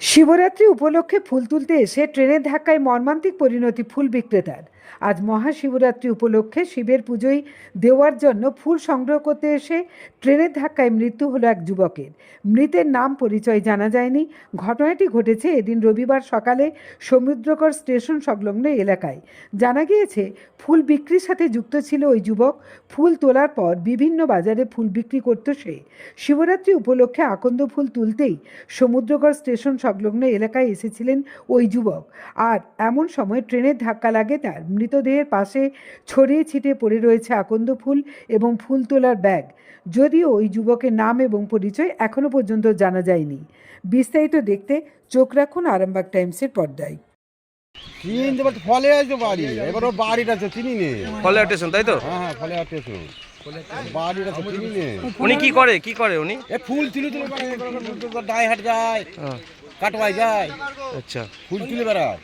শিবরাত্রি উপলক্ষে ফুল তুলতে এসে ট্রেনের ধাক্কায় মর্মান্তিক পরিণতি ফুল বিক্রেতার। আজ মহাশিবরাত্রি উপলক্ষে শিবের পুজোয় দেওয়ার জন্য ফুল সংগ্রহ করতে এসে ট্রেনের ধাক্কায় মৃত্যু হলো এক যুবকের। মৃতের নাম পরিচয় জানা যায়নি। ঘটনাটি ঘটেছে এদিন রবিবার সকালে সমুদ্রকর স্টেশন সংলগ্ন এলাকায়। জানা গিয়েছে, ফুল বিক্রির সাথে যুক্ত ছিল ওই যুবক। ফুল তোলার পর বিভিন্ন বাজারে ফুল বিক্রি করত সে। শিবরাত্রি উপলক্ষে আকন্দ ফুল তুলতেই সমুদ্রগড় স্টেশন সংলগ্ন এলাকায় এসেছিলেন ওই যুবক। আর এমন সময় ট্রেনের ধাক্কা লাগে তার। মৃতদেহের পাশে ছড়িয়ে ছিটিয়ে পড়ে রয়েছে আকন্দ ফুল এবং ফুল তোলার ব্যাগ। যদিও ওই যুবকের নাম এবং পরিচয় এখনও পর্যন্ত জানা যায়নি। বিস্তারিত দেখতে চোখ রাখুন আরামবাগ টাইমসের পর্দায়। চিনতে পারছি ফলে আছে বাড়ি? এবার ওর বাড়িটা তো চিনি নে। ফলে স্টেশন তাই তো? হ্যাঁ হ্যাঁ ফলে আছে বাড়িটা তো চিনি নে। উনি কি করে? কি করে উনি? এ ফুল তুলে তুলে হাট যায়। হ্যাঁ, কাটবাই যায়। আচ্ছা। ফুল তুলে বেড়ায়।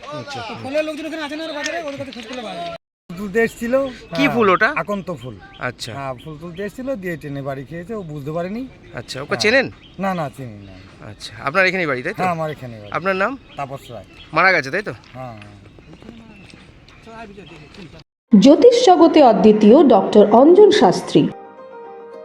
তুলতে এসেছিল কি ফুল ওটা? আকন্ত ফুল। আচ্ছা। হ্যাঁ ফুল তুলতে এসেছিল দিয়ে ট্রেনে বাড়ি খেয়েছে ও বুঝতে পারেনি। আচ্ছা ওকে চেনেন? না না চিনি না। আচ্ছা আপনার এখানে বাড়ি তাই তো? হ্যাঁ আমার এখানে বাড়ি। আপনার নাম? তাপস রায়। মারা গেছে তাই তো? হ্যাঁ। জ্যোতিষ জগতে অদ্বিতীয় ডক্টর অঞ্জন শাস্ত্রী।